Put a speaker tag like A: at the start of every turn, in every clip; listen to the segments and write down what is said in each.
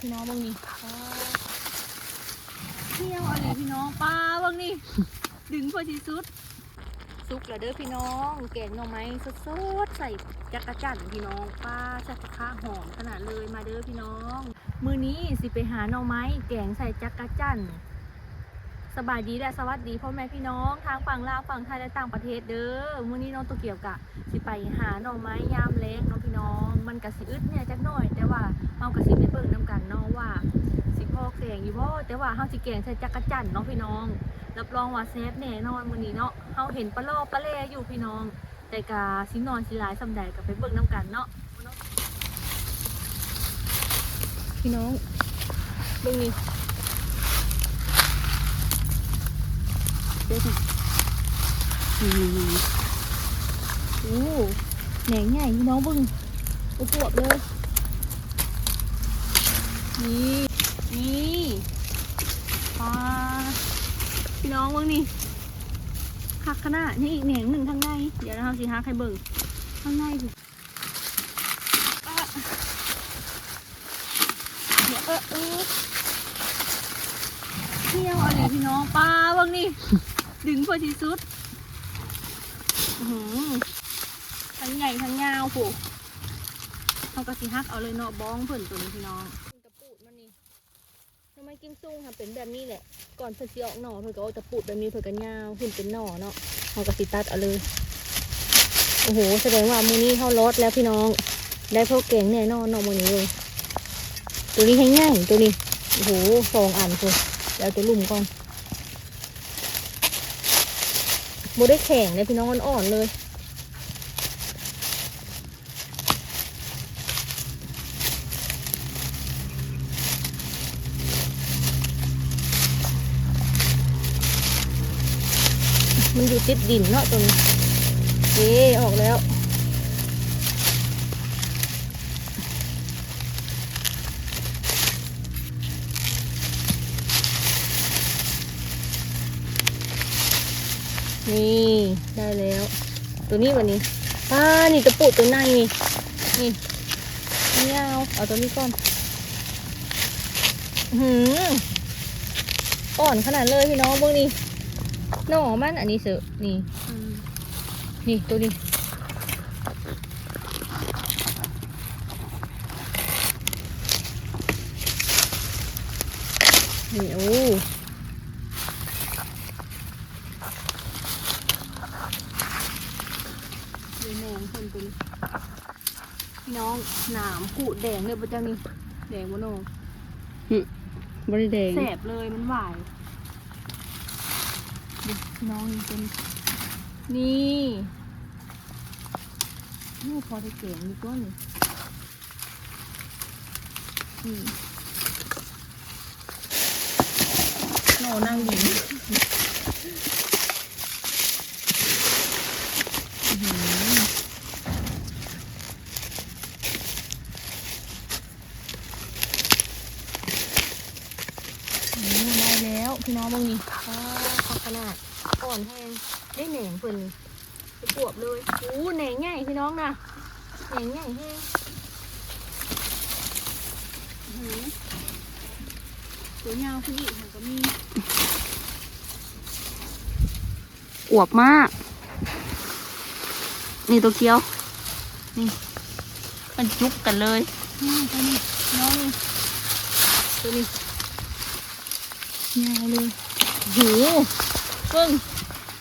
A: พี่น้องเบางนี่เที่ยวอะไรพี่น้องปลาเบางนี่ ดึงพอที่สุดซุกแล้วเด้อพี่น้องแกงหน่อไม้สดๆใส่จักระจั่นพี่น้องปลาจักระข้าหอมขนาดเลยมาเด้อพี่น้อง มื้อนี้สิไปหาหน่อไม้แกงใส่จักระจั่นสบายดีและสวัสดีพ่อแม่พี่น้องทางฝั่งลาวฝั่งไทยและต่างประเทศเด้อมื้อนี้น้องตัวเกี่ยวกะสิไปหาหน่อไม้ยามแล้งเนาะพี่น้อง มันกะสิอึดเนี่ยจักหน่อย แต่ว่า เฮากระสิไปเบิ่งนํกันเนาะว่าสิพอแกงอยู่บ่แต่ว่าเฮาสิแกงใส่จักรจั่นเนาะพี่น้องรับรองว่าแซ่บแน่นอนมื้อนี้เนาะเฮาเห็นปลาโลปลาแลอยู่พี่น้อง แต่กะสินอนสิหลายสำใดก็ไปเบิ่งนํกันเนาะพี่น้องเบิ่งนี่เดี๋ยวสินี่โอ้แหนงใหญ่พี่น้องเบึงอุปวบเลย นี่ นี่ปลาพี่น้องเบิ่งนี่คักขนาดนี่อีกแหนงหนึ่งข้างใน เดี๋ยวเราสิหาใครเบิ่งข้างในสิเดี๋ยวเออเออเที่ยวอะไรพี่น้องปลาเบิ่งนี่ ดึงพอที่สุดอื้อหือทั้งใหญ่ทั้งยาวผูกเขาก็สิฮักเอาเลยเนาะบ้องเพิ่นตัวนี้พี่น้องตะปูดมันนี่ทำไม กิมซุ่งทำเป็นแบบนี้แหละ ก่อนเพิ่นสิออกหน่อเพิ่นก็เอาตะปูดแบบนี้เพิ่นก็ยาวขึ้นเป็นหน่อเนาะเขาก็สิตัดเอาเลย โอ้โห แสดงว่ามือนี้เขาลดแล้วพี่น้อง ได้พวกเก่งแน่นอนเนาะมือนี้เลย ตัวนี้ให้ง่ายตัวนี้ โอ้โหสองอันคือแล้วตัวลุ่มก่อนโบได้แข็งเลยพี่น้องอ่อนๆเลย มันอยู่ ติดดินเนาะตรงนี้เอ๊ออกแล้ว นี่ได้แล้ว ตัวนี้วันนี้อ่านี่ตะปูตัวในนี่นี่นี่เอาเอาตัวนี้ก่อนหืออ่อนขนาดเลยพี่น้องเบิ่งนี่ หน่อมันอันนี้เสือะนี่ นี่ตัวนี้นี่โอ้ดูแหนงคนตัวนี้พี่น้องหนามขูดแดงเลยปะจังนี่แดงวะน้อง
B: บริแดง
A: แสบเลยมันหวายดูพี่ น้องนี่เป็นนี่นี่พอได้เก่งดีก้อนนี่โน่นั่งดีอื้อหือนี่ได้แล้ว พี่น้องบางนี่อ้าวขอขนาด อ่อนแห้งได้แหนงเพิ่นไปปวบเลยโอ้แหนงใหญ่พี่น้องนะแหนงใหญ่แห้งอื้อหือตัวยาวขึ้นอีกมันก็มี
B: อวบมาก นี่ตัวเคี้ยว นี่ มันจุกกันเลย
A: นี่ตัวนี้น้องนี่ตัวนี้ยาวเลยโหเพิ่ง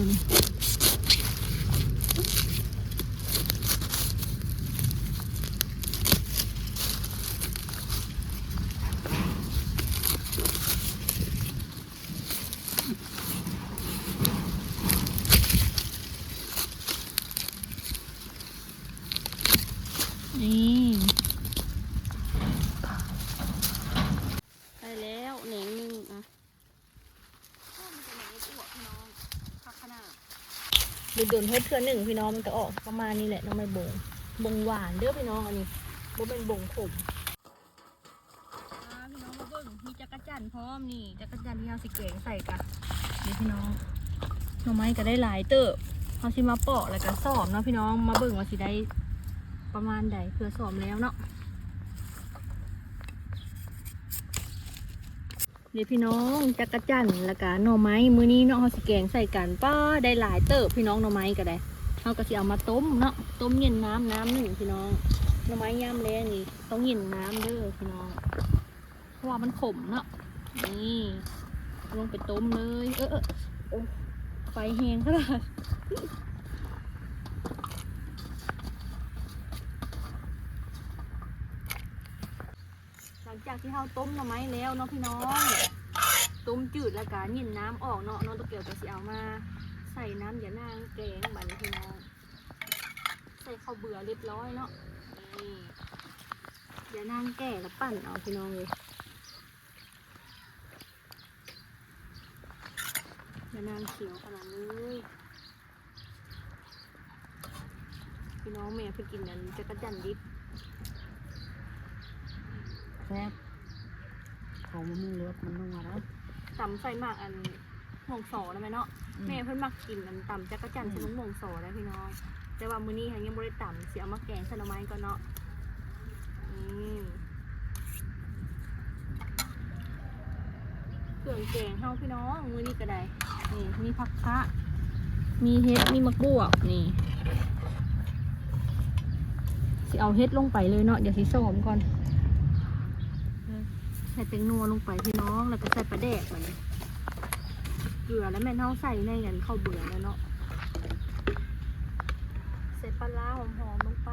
A: ติดกันเลยตัวนี้
B: นี่ได้แล้วแหนงหนึงอะ
A: เดือนเฮ็ดเทื่อหนึ่งพี่น้องมันก็ออกประมาณนี้แหละน้องไม่บงบงหวานเด้อพี่น้องอันนี้บ่เป็นบงขมพี่น้องมาเบิ่งมีจักรจันทร์พร้อมนี่จักรจันทร์ที่เฮาสิแกงใส่กะนี่พี่น้องหน่อไม้ก็ได้หลายเติบเฮาสิมาปอกแล้วก็ซ้อมเนาะพี่น้องมาเบิ่งว่าสิได้ประมาณใดเพื่อซ้อมแล้วเนาะ นี่พี่น้องจักรจันแล้วก็หน่อไม้มื้อนี้เนาะเฮาสิแกงใส่กันป้าได้หลายเติบพี่น้องหน่อไม้ก็ได้เฮาก็สิเอามาต้มเนาะต้มเย็นน้ำน้ำหนึ่งพี่น้องหน่อไม้ยามแลงนี่ต้องเย็นน้ำเด้อพี่น้องเพราะว่ามันขมเนาะนี่ลงไปต้มเลย เออเออโอ้ไฟแห้งขนาด หลัง จากที่เราต้มหน่อไม้แล้วเนาะพี่น้องต้มจืดแล้วก็เย็นน้ำออกเนาะน้องตะเกียวจะสิเอามา ใส่น้ำยานางแกงบัดนพี่น้อง ใส่ข้าวเบื่อเรียบร้อยเนาะนี่ยานางแก่แล้วปั่นเอาพี่น้องเลยอย่านางเขียวขนาดเลยพี่น้องแม่เพิ่งกินนั้นจะกระจันดิบ
B: แซ่บ สมันนัวแล้ว
A: ตำใส่หมากอันหม่วงสอนะแม่เนาะแม่เพิ่นมักกินอันตำจักรจันทร์ใส่หม่วงสอนะพี่น้องแต่ว่ามื้อนี้ค่ะยังบ่ได้ตำสิเอามาแกงใส่หน่อไม้ก่อนเนาะอืมเครื่องแกงเฮาพี่น้องมื้อนี้ก็ได้นี่มีผักคะมีเฮ็ดมีมะบวบนี่สิเอาเฮ็ดลงไปเลยเนาะเดี๋ยวสิส้มก่อนใส่แตงนัวลงไปพี่น้อง แล้วก็ใส่ปลาแดกมันเกลือแล้วแม่นเท่าใส่ในกันข้าวเบื่อแล้วเนาะใส่ปลาร้าหอมๆลงไป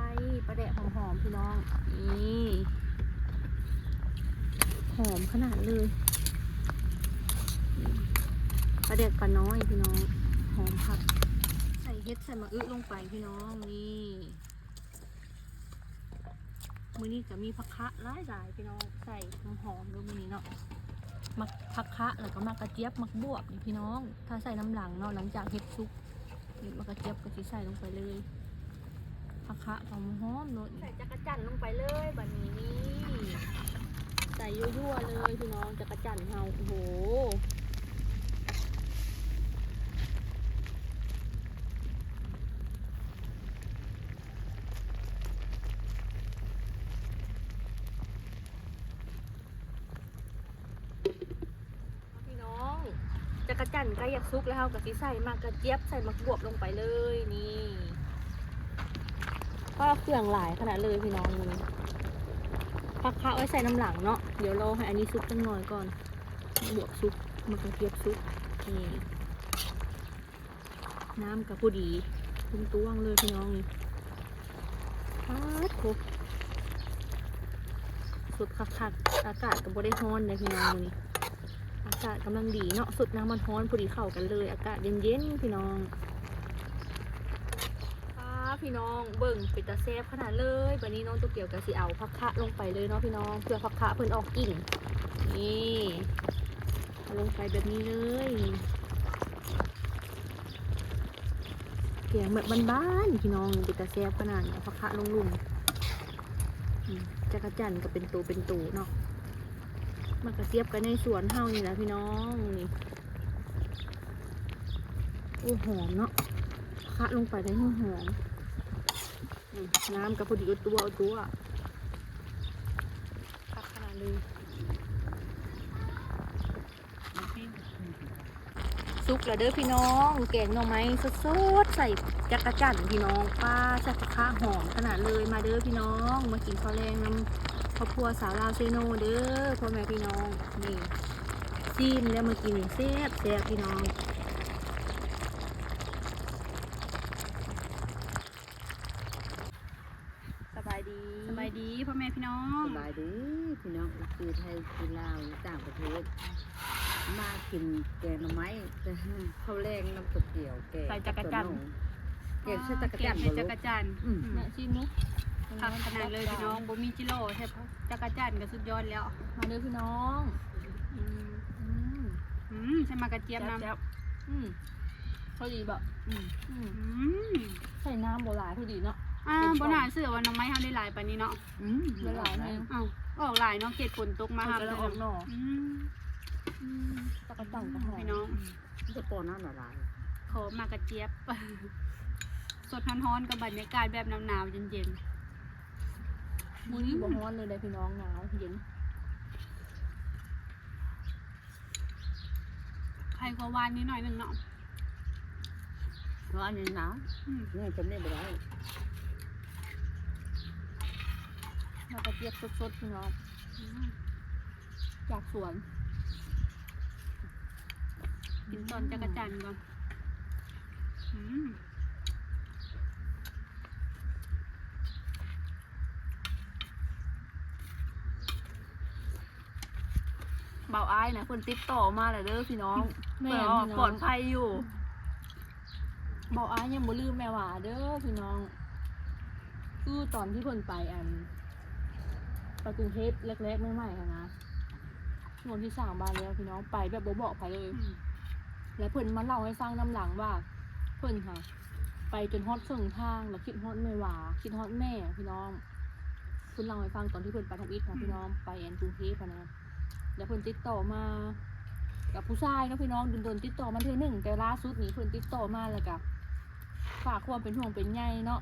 A: ปลาแดกหอมๆพี่น้องนี่หอมขนาดเลยปลาแดกปลาน้อยพี่น้องหอมผักใส่เฮ็ดใส่มะอึลงไปพี่น้องนี่ มือนี้จะมีผักคะหลายหลายพี่น้องใส่หอมๆด้วยมือนี้เนาะมักผักคะแล้วก็มักกระเจี๊ยบมักบวบนี่พี่น้อง ถ้าใส่น้ำหลังเนาะหลังจากเฮ็ดซุปนี่มักกระเจี๊ยบก็สิใส่ลงไปเลยผักคะหอมหอมเนาะใส่จักระจันลงไปเลยบัดนี้นี่ใส่ยั่วๆเลยพี่น้องจักระจันทร์เฮาโอ้โห พี่น้องจั กรจันทร์ใกล้อยากซุกแล้วกับสีใส่มากระเจี๊ยบใส่มะกรวบลงไปเลยนี่ก็เครื่องหลายขนาดเลยพี่น้องนี่พักคะไว้ใส่น้ำหลังเนาะเดี๋ยวรอให้อันนี้ซุกตั้งหน่อยก่อนบวกซุกมากระเจี๊ยบซุกนี่น้ำกับผู้ดีตุ้งต้วงเลยพี่น้องนี่พัดโคสุดคักๆอากาศกับบได้ฮ้อนเลยพี่น้องนี่ากาศกำลังดีเนาะสุดน้ำมันร้อนพอดีเข้ากันเลย อากาศเย็นๆพี่น้องค่ะพี่น้องเบิ่งเป็นตาแซ่บขนาดเลยวันนี้น้องตัวเกี่ยวกับสีเอาพักคะลงไปเลยเนาะพี่น้องเพื่อพักคะเพิ่นออกกิ่งนี่ลงไปแบบนี้เลยเกี่ยงแบบบ้านๆพี่น้องเป็นตาแซ่บขนาดเอาพักคะลงลุมอืมจักรจันทร์ก็เป็นตัวเป็นตัวเนาะ มันกระเทียบกันในสวนเฮานี่แหละพี่น้องนี่โอ้หอมเนาะคะลงไปได้หอมหอมน้ำกับพอดีเอาตัวเอาตัวคักขนาดเลยซุกแล้วเด้อพี่น้องแกงหน่อไม้สดๆใส่จักระจั่นพี่น้องป้าใส่ข้าหอมขนาดเลยมาเด้อพี่น้อง มากินข้าวแรงน้ำ ครอบครัวสาวลาวเซโนเด้อพ่อแม่พี่น้องนี่ซีมแล้วมากินนี่แซ่บแซ่บพี่น้องสบายดี
B: สบายดีพ่อแม่พี่น้อง
C: สบายดีพี่น้องคือไทยคือลาวต่างประเทศมากินแกงหน่อไม้แต่ข้าวแรงน้ำตกเกี่ยวแกง
B: ใส่จักรจันทร์
C: แกงใส่จักรจันทร์
B: ใส่
C: บ่
B: จั
C: ลู
B: ก
C: ก
B: รจันทร์
C: อืม
A: แม่ชิมมุก
B: คักขนาดเลยพี่น้องบ่มีจิโร่แทบจักรจันทร์ก็สุดยอดแล้ว
A: มาเด้อพี่น้อง
B: อืม
A: อืม
B: อืมใช่มากระเจี๊ยบน้ำ
C: แซ่บ
A: อืมพอดีแบบ
C: ๆอืม
A: อืม
B: อืม
A: ใส่น้ำโบราณพอดีเนาะ
B: อ่าบ่น่าเชื่อว่าน้องไม้เฮาได้หลายปานนี้เนาะ
C: อืม
A: ละลายแม่ง
B: เอ้าออกหลายเนาะเกตฝนตกมา
A: มัน
B: ครับ
A: กำลังออกหน่อ
B: อืม
A: อืมตะกะจั่นก็หอม
B: พี่น้อง
C: จะปอน้ำละลาย
B: ขอมากระเจี๊ยบสดร้อนๆกับบรรยากาศแบบหนาวๆเย็น
A: มื้อนี้บ่ร้อนเลยได้พี่น้องหนาวเย็น
B: ๆใครก็วานนิดหน่อยหนึงเนาะ
C: เพราะอันนี้หนาว
B: อืม
C: นี่จำได้บ่ได้
A: แล้วก็เจี๊ยบสดๆพี่น้อง
B: อืม
A: จากสวน
B: กินตอนจักรจันทร์ก่อนอืม
A: เบาอ้ายนะเพิ่นติดต่อมาแล้วเด้อพี่น้อง
B: แม่
A: เพิ่น
B: น
A: ว่า
B: พี่น้อง
A: ปลอดภัยอยู่เบาอ้ายยังบ่ลืมแม่หว่าเด้อพี่น้องคือตอนที่เพิ่นไปอันไปกรุงเทพแรกๆใหม่ๆอะนะนวนที่สร้างบ้านแล้วพี่น้องไปแบบบ่บอกไปเลย
B: อืม
A: และเพิ่นมาเล่าให้ฟังน้ำหลังว่า เพิ่นค่ะ ไปจนฮอดเชิงทางแล้วคิดฮอดแม่หว่าคิดฮอดแม่พี่น้องเพิ่นเล่าให้ฟังตอนที่เพิ่นไปทำอิฐนะพี่น้องไปแอนกรุงเทพอะนะ แล้วเพิ่นติดต่อมากับผู้ชายเนาะพี่น้องโดนๆติดต่อมาเทื่อหนึ่งแต่ล่าสุดนี้เพิ่นติดต่อมาแล้วก็ฝากความเป็นห่วงเป็นใยเนาะ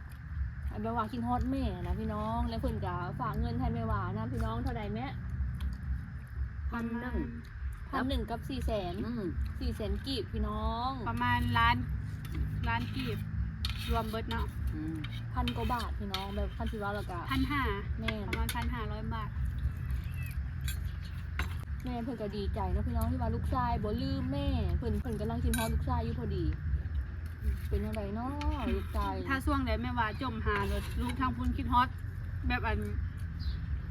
A: อันแบบว่าคิดฮอดแม่นะพี่น้อง แล้วเพิ่นก็ฝากเงินให้แม่หว่านะพี่น้องเท่าใดแม่
C: พันหนึ่ง
A: พันหนึ่งกับสี่แสน
C: อืม
A: สี่แสนกีบพี่น้อง
B: ประมาณล้านล้านกีบรวมเบิดเนาะ
C: อืม
A: พันกว่าบาทพี่น้องแบบพันสิว่าแล้วก็
B: พันห้า
A: แม่
B: ประมาณพันห้าร้อยบาท
A: แม่เพิ่นก็ดีใจเนาะพี่น้องที่ว่าลูกชายบ่ลืมแม่เพิ่นเพิ่นกำลังคิดฮอดลูกชายอยู่พอดี เป็นยังไงเนาะลูกชาย
B: ถ้าช่วงใดแม่ว่าจมหารถลูกทางพุ่นคิดฮอตแบบอัน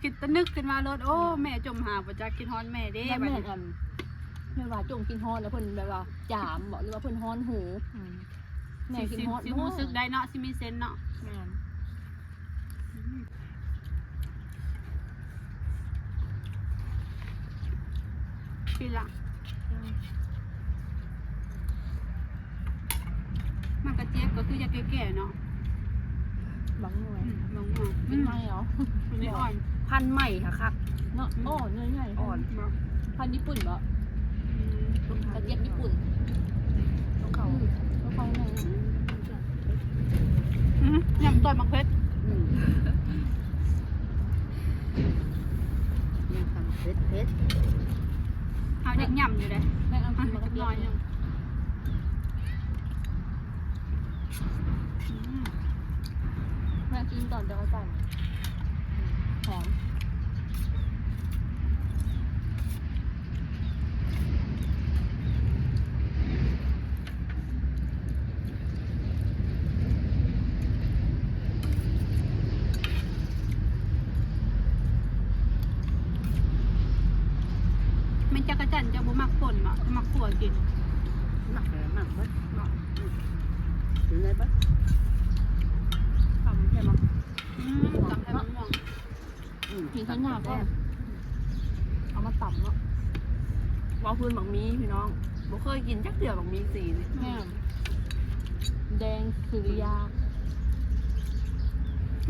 B: คิดตะนึกขึ้นมารถโอ้แม่จมหาบ่จักคิดฮอตแม่เด้
A: แล้ว
B: บัด
A: แม่
B: นี้
A: อันแม่ว่าจงกินฮอดแล้วเพิ่นแบบว่าจามบอกหรือว่าเพิ่นฮ้อนหูแม่
B: สิ
A: กิน
B: สิ
A: ฮอด
B: สิรู้สึกได้เนาะสิมีเซนส์เนาะ
A: แม่น
B: ปีละมันกระเจี๊ยบก็คือจะแก่ๆเนาะ
A: บางหน่วย
B: อืมลงมา
A: เป็นไงเหรอ
B: มันไม่อ่อน
C: พันใหม่ค่ะครับ
A: เนาะโอ้เนื้อใหญ่
C: อ่อน
B: บ่
A: พันธุ์ญี่ปุ่นบ่
B: อืม
A: กระเจี๊ยบญี่ปุ่นเขาเขาเขาแม่
B: อืมยำต้นมะเขือ
C: อืมยังทำเพชรเพชร
B: เอาเด็กยำอยู่เลย
A: แม่เอา
B: อะ
A: กินมา
B: ลอยยัง
A: แม่กินตอนจะกระจังหอม
B: มันจักรจันทร์จะ บ่มักป่นเนามักขัวกิน
C: หนักเลยมากเบ้อถึงไงเบ้อ
A: ทำใช่ไหม
B: อืมตำไทยมะม่วง
A: กินข้าวหน้าก็เอามาต่ำเนาะ
D: ว่าพื้นบักมีพี่น้องบ่เคยกินจักเดือบักมีสีนี่
A: แดงสุริยา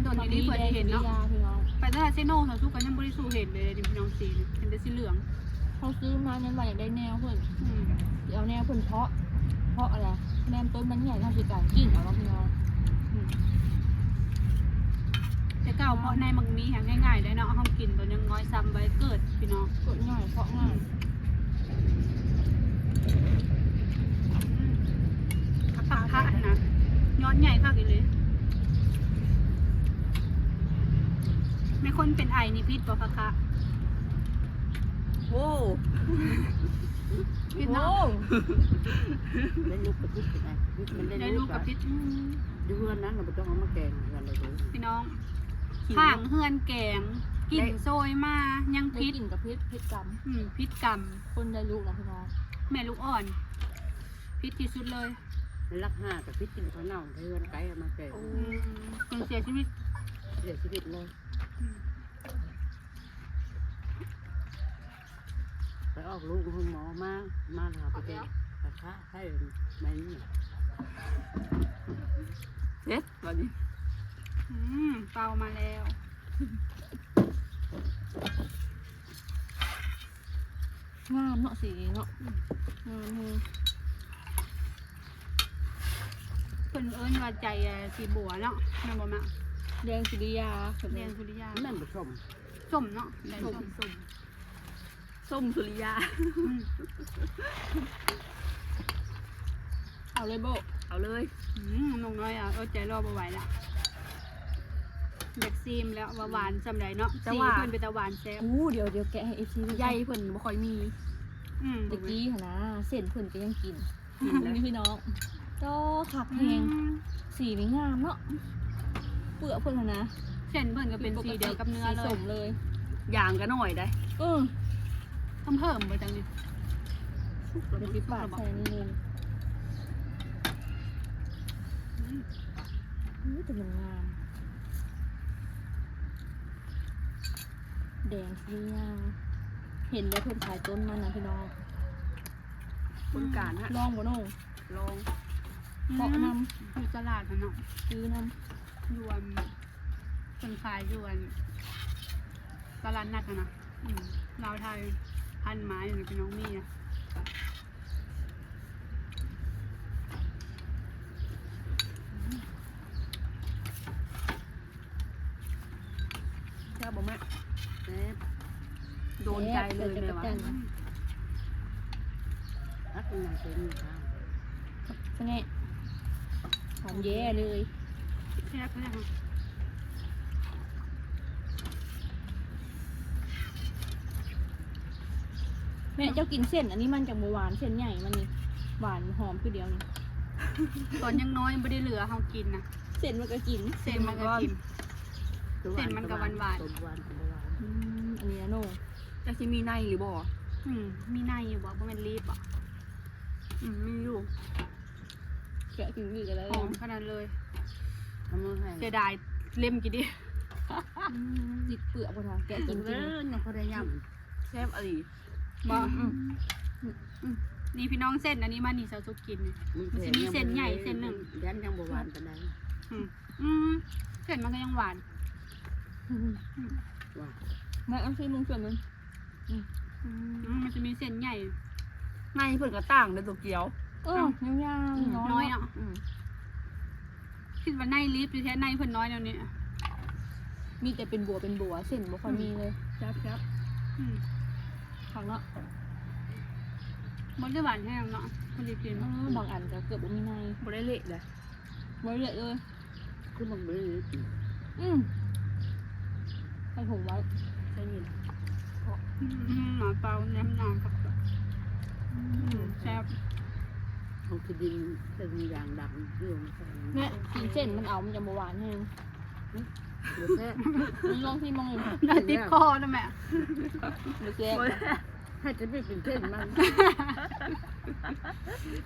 B: โดนอยู่นี่เพื่อจะเห็นเนาะ
A: แดงสุริยาพี่น้อง
B: ไปตลาดเซโน่เขาสู้กันยังบริสูเห็นเลยดิพี่น้องสีเห็นแต่สีเหลือง
A: เขาซื้อมาเนี่ยว่าอยากได้แนวเพื่อน
B: อืม
A: เอาแนวเพื่อนเพาะ เพาะอะไรแนมต้นมันใหญ่เท่าสิการกิ่งเอาแล้วพี่น้อง
B: แต่เก่าเพราะในมักมีแหงง่ายๆเลยเนาะเขากินตัวยังน้อยซ้ำใบเกิดพี่น้อง
A: กดง่ายเพาะง่าย
B: ผักคะนะยอดใหญ่คักอีเลยไม่คนเป็นไอนี่พิษบ่คะคะ
D: โอ้
B: พิษเนาะ
C: ได้ลูกกับพิษไงมัน
B: ได้
C: ได้
B: ลู
C: ลู
B: ก
C: ก
B: กั
C: กั
B: บบพิษ
C: ดูเพื่อนนั้นเราไม่ต้องเอามาแกงกันเลยดู
B: พี่น้องข้างเฮือนแกงกลิ่นโซยมายัง
A: ได้
B: พิษ
A: กลิ่นกับพิษพิษกรรม
B: อืมพิษกรรม
A: คนได้ลูกนะพี่น้อง
B: แม่ลูกอ่อน พิษที่สุดเลย
C: รักห้ากับพิษกินข้าวเน่าเพื่อนไก่เอามาแกง
B: จนเสียชีวิต
C: เสียชีวิตเลย
B: อืม
C: ไป ออกลูกคุณหมอมา มาหาไปเจอราคาให้ไม่นี่
D: เด็ดวันนี้
B: อืมเปามาแล้ว
A: งามเนาะสีเนาะงามเฮง
B: เพิ่นเอิ้นว่าใจอะสีบัวเนาะแม่นบ่มา
A: แดงสุริยา
B: แดงสุริยา
C: แม่นผสม
B: ส้มเนาะแดงส้ม
D: ส้ม ส้มสุริยา
B: อืม
A: เอาเลยโบ
D: เอาเลย
B: อืมน้องน้อยอะเอาใจรอบ่ไหวละอยากซีมแล้วว่าหวานสำใดเนาะสีเพิ่นเป็นตะหวานแซ่บ
A: อู้เดี๋ยวเดี๋ยวแกะให้เอฟซี
D: ใหญ่เพิ่นบ่ค่อยมี
B: อืม
A: ตะกี้หนนะเส้นเพิ่นก็ยังกิน
D: กินแล้ว
A: นี่พี่น้องก็ขักแห
B: อื
A: ง
B: ม
A: สีนี่งามเนาะเปลือกเพิ่นหั่นนะ
B: เส้นเพิ่นก็เป็นสีเดียวกับเนื้อเล
A: สี
B: ย
A: ส้มเลย
D: อย่างก็หน่อยได้
A: เออ
B: ต้องเพิ่มไปจังนี้
A: เดี๋ยวสิปาดใส่นี่นึง
B: อืม
A: อู้แต่มันงามแดงสุริยาเห็นแล้วเพิ่นขายต้นมันนะพี่น้อง
D: คนการฮะ
A: ลองบ่น้อง
D: ลอง
A: เปาะน
B: อยู่ตลาดน่ะเนาะำ
A: ซื้อนำ
B: ยวนคนขายยวนตลาดนัดอะนะอืมลาวไทย พันไม้อยู่ในพี่น้องมีอะ
D: แซ่บบ่แม่
C: แซ่บ
D: โดนใจเลยแม่ว่า
A: จักรจันทร์
C: รักนางเป็นข้าว
A: สะแงะหอมแย่เลย
B: แซ่บเลยค่ะ
A: แม่เจ้ากินเส้น อันนี้มันจากหมูหวานเส้นใหญ่มันนี่หวานหอมคือเดียวนี่
B: ตอนยังน้อยไม่ได้เหลือเฮากินนะ
A: เส้นมันก็กิน
B: เส้นมันก็กิน เส้นมันก็หวานๆ
C: ต้มหวานกับหวาน
A: อืมอันนี้นะโน่
D: จะสิมีในหรือบ่
B: อืมมีในอยู่บ่บ่แม่นรีบอะ
D: อืมมีอยู่
A: แกะถึงอีกอะไร
B: หอมขนาดเลย
C: ทำมือให้
B: เสียดายเล่มกี่ดิ
A: จิกเปลือกคนทาแกะ
C: กิ
A: กิ
C: น
A: น
C: เล
A: กิน
C: ยยังพอได้ย่
D: แซ่บอะไร
B: บ่
D: อืม
B: นี่พี่น้องเส้นอันนี้มันนี่สาวสุกกินนี่ำมันจะมีเส้นใหญ่เส้นหนึ่ง
C: ยันยังบหวานปานใด
B: อืมอืมเส้นมันก็ยังหวาน
C: ว่า
A: แม่เอาซื้อมุงส่วนมัน
B: อืมมันจะมีเส้นใหญ่
D: ในเพิ่นก็ต่างเด้อตัวเกียว
A: เออยาวๆ
B: น้อยเนาะ
D: อืม
B: คิดว่าในรีบหรือแท้ในเพิ่นน้อยแล้วนี่
A: มีแต่เป็นบัวเป็นบัวเส้นบ่ค่อยมีเลย
D: แซ่บแซ่บ
B: อืม
A: ผักเนาะ
B: บ่ได้หวานแห้งเนาะคนจะกิน
A: เออบางอันก็เกือบบ่มีใน
D: บ่ได้เละเลย
A: ไว้เลยเลย
C: คือมันไม่ได้
A: อืมใส่ถุงไว้
D: ใช่นี่ล่ะ
B: อืมหมาเปล่าแนมน้ำผักแบบอืมแซ่บ
C: เขาคือดินเป็นอย่างดังเรื่องใส่
A: แม่กินเส้นมันเอามันจะบ่หวานแห้ง
C: เดี๋ยวแซ่
A: มันลองที่มอง
B: น่าติดคอนะแม่
A: หรือแกะ
D: บ่ได้
C: ให้จะไม่เป็นเส้นมัน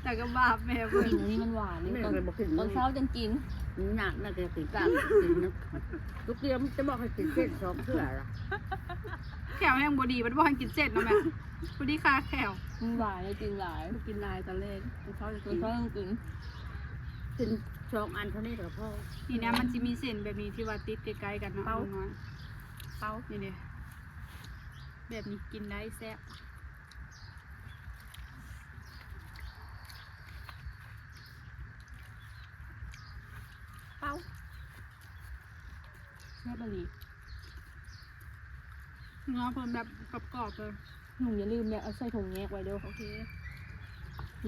B: แต่ก็บาปแม่เพิ่น
A: กินอันนี้มันหวานนี่
C: แม่
A: ตอน
C: เคยบอกกิน
A: ตอนเช้าจังกิน
C: หนักน่าจะติดกลางกินนะทุกเดียวมันจะบอกให้กินเส้นสองเพื่ออะไร
B: แขวแห้งบดีมันบ่ให้กินเสร็จนะแม่บดีคาแขว
A: มันหวานเลยกินหลาย
D: กินลายตอนแรกเขาจะ
A: ตอ
D: กิ
A: น
D: น
A: เช้าจังกิน
C: กิน สองอันเท่านี้กับพ่อ
B: นี่นะมันจะมีเส้นแบบนี้ที่ว่าติดใกล้ๆกันเนาะน้อย
D: เป้า
B: นี่เด้แบบนี้กินได้แซ่บ
D: เป้า
A: แซ่บอีหลี
B: เนื้อเพิ่นแบบกรอบๆเลย
A: หนูอย่าลืมเนี่ยเอาใส่ถุงแยกไว้เด้อ
B: โอเค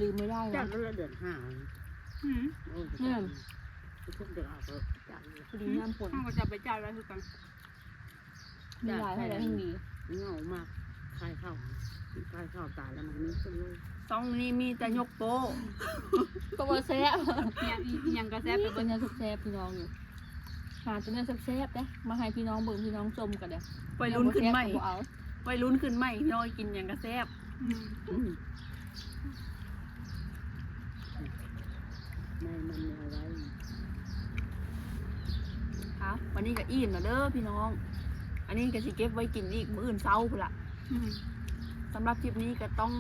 A: ลืมไม่ได้
C: จั
A: นะ
C: งแล้วเดือนห้า
B: อืม
C: โอ้ยทุกเดือนเอาไปจังเลย
A: พอดีน้ำฝน
B: เอาก็จะไปจ่ายไว้คือกัน
A: มีหลายให้แล้วทั้งดี
C: เงามากคลายเข้าคลายเข้าตายแล้วมันนี่ขึ้นเลย
D: ต้องนี่มีแต่ยกโป้
A: ก็ว่าแซ่บ
B: เนี่ยอีอีหยังก็แซ่บไป
A: เป็
B: เบิ่
A: น
B: ง
A: เนื้อแซ่บๆพี่น้องอยู่หาแต่เนื้อแซ่บๆเด้มาให้พี่น้องเบิ่งพี่น้องชมกันเด้อ
D: ไปลุ้นขึ้นใหม่
A: บ่เอา
D: ไปลุ้นขึ้นใหม่พี่น้อยกินอย่างกระแซ่บ
B: อืม
C: อืมไม่มันเอาไว้
D: ครับไปวันนี้ก็อิ่มแล้วเด้อพี่น้อง อันนี้ก็สิเก็บไว้กินอีกมื้ออื่นเช้าพุ่นละ
B: อืม
D: สำหรับคลิปนี้ก็ต้อง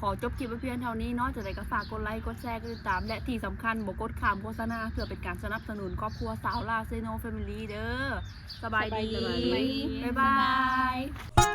D: ขอจบคลิปไว้เพียงเท่านี้เนาะจะได้ก็ฝากกดไลค์ กดแชร์ กดติดตาม และที่สำคัญบอกกดขามโฆษณาเพื่อเป็นการสนับสนุนครอบครัวสาวลาเซโนแฟมิลี่เด้อ สบายดี
C: สบายดี
D: บ๊ายบาย